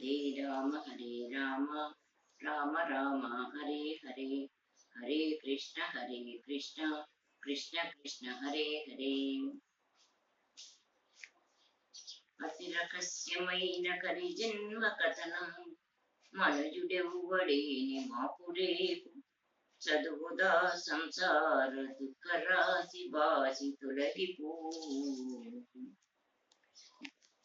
హరే రామ హరే రామ రామ రామ హరే హరే హరే కృష్ణ హరే కృష్ణ కృష్ణ కృష్ణ హరే హరే అతి రహస్యమైన కరి జన్మ కథనం మనుజుడెవ్వడేని మాపురేపు చదువుదా సంసార దుఃఖ రాశి బాసి తొలగిపో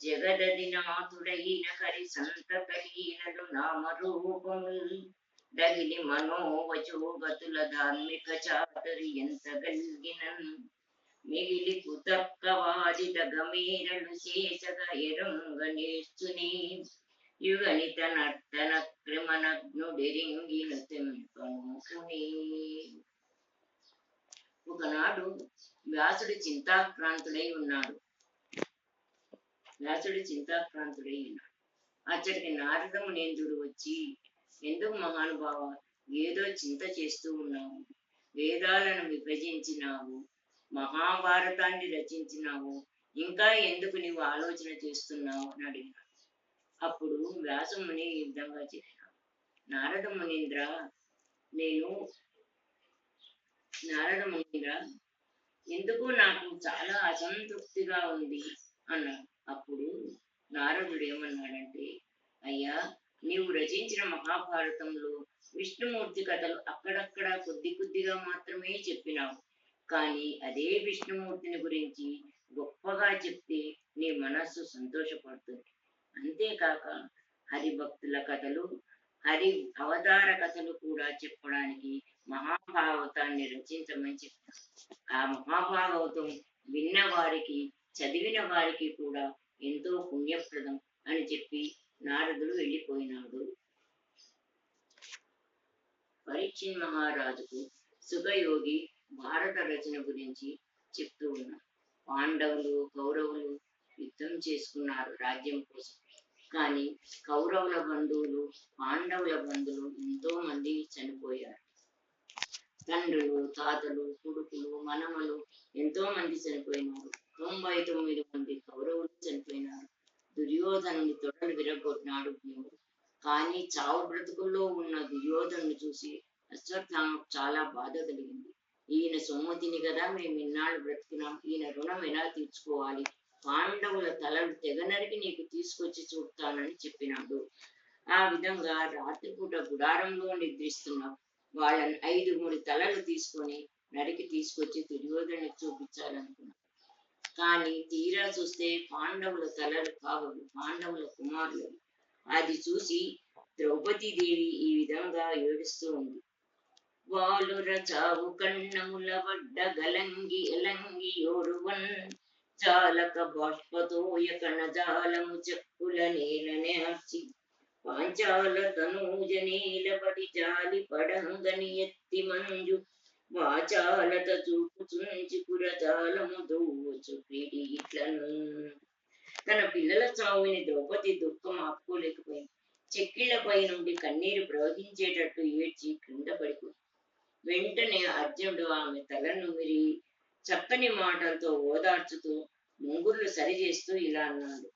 జగదధినాథుడైన హరి సంతకలీనలు నామరూపముల్. దగిలి మనోవచోగతుల ధార్మిక చాతరి ఎంత గల్గినన్ మిగిలి కుతక్కవాదిత గమీరలు శేషగ ఎరంగ నేర్చుని యుగనిత నర్తన క్రిమనగ్నుడిరింగిన తెంపముకుని. ఒకనాడు వ్యాసుడు చింతాక్రాంతుడై ఉన్నాడు. వ్యాసుడి చింతాక్రాంతుడై ఉన్నాడు. నారదము నేందుడు వచ్చి ఎందుకు మహానుభావ ఏదో చింత చేస్తూ ఉన్నావు? వేదాలను విభజించినావు మహాభారతాన్ని రచించినావు ఇంకా ఎందుకు నీవు ఆలోచన చేస్తున్నావు అని అడిగినాడు. అప్పుడు వ్యాసముని ఈ విధంగా చెప్పినాడు. నారద మునీంద్ర నేను నారద మునీంద్ర ఎందుకు నాకు చాలా అసంతృప్తిగా ఉంది అన్నాడు. అప్పుడు నారదుడు ఏమన్నాడంటే అయ్యా నీవు రచించిన మహాభారతంలో విష్ణుమూర్తి కథలు అక్కడక్కడ కొద్ది కొద్దిగా మాత్రమే చెప్పినావు. కానీ అదే విష్ణుమూర్తిని గురించి గొప్పగా చెప్తే నీ మనస్సు సంతోషపడుతుంది. అంతేకాక హరి భక్తుల కథలు హరి అవతార కథలు కూడా చెప్పడానికి మహాభాగవతాన్ని రచించమని చెప్పారు ఆ మహాభాగవతం విన్న వారికి చదివిన వారికి కూడా ఎంతో పుణ్యప్రదం అని చెప్పి నారదుడు వెళ్ళిపోయినాడు పరీక్షిన్ మహారాజుకు సుఖయోగి భారత రచన గురించి చెప్తూ ఉన్నారు పాండవులు కౌరవులు యుద్ధం చేసుకున్నారు రాజ్యం కోసం. కానీ కౌరవుల బంధువులు పాండవుల బంధువులు ఎంతో మంది చనిపోయారు. తండ్రులు తాతలు కొడుకులు మనమలు ఎంతో మంది చనిపోయినారు. తొంభై తొమ్మిది మంది కౌరవులు చనిపోయినారు. దుర్యోధనుని తొడలు విరగొట్టినాడు భీముడు. కానీ చావు బ్రతుకుల్లో ఉన్న దుర్యోధను చూసి అశ్వత్థామకు చాలా బాధ కలిగింది. ఈయన సొమ్మతిని కదా మేము ఇన్నాళ్ళు బ్రతికినాం. ఈయన రుణం ఎలా తీర్చుకోవాలి? పాండవుల తలలు తెగ నరికి నీకు తీసుకొచ్చి చూపుతానని చెప్పినాడు. ఆ విధంగా రాత్రిపూట గుడారంలో నిద్రిస్తున్న వాళ్ళని ఐదుగురి తలలు తీసుకొని నరికి తీసుకొచ్చి దుర్యోధను చూపించాలనుకున్నాడు. కానీ తీరా చూస్తే పాండవుల తలలు కావవి పాండవుల కుమారులు. అది చూసి ద్రౌపదీదేవి ఈ విధంగా ఏడుస్తూ ఉంది. వాలుర చావు కన్నముల వడ్డ గలంగి ఎలంగి ఓరువన్ చాలక బాష్పతోయ కణజాలము చెక్కుల నేలనే నేర్చి పాంచాల తనూజ నేలబడి జాలి పడంగని ఎత్తి మంజు వాచాలత చూ పురజాలము దోచు పిడిట్లను తన పిల్లల చావుని ద్రౌపది దుఃఖం ఆపుకోలేకపోయింది. చెక్కిళ్ళపై నుండి కన్నీరు ప్రవహించేటట్టు ఏడ్చి క్రింద పడిపోయింది. వెంటనే అర్జునుడు ఆమె తలను మిరి చక్కని మాటలతో ఓదార్చుతూ ముంగుళ్ళు సరిచేస్తూ ఇలా అన్నాడు.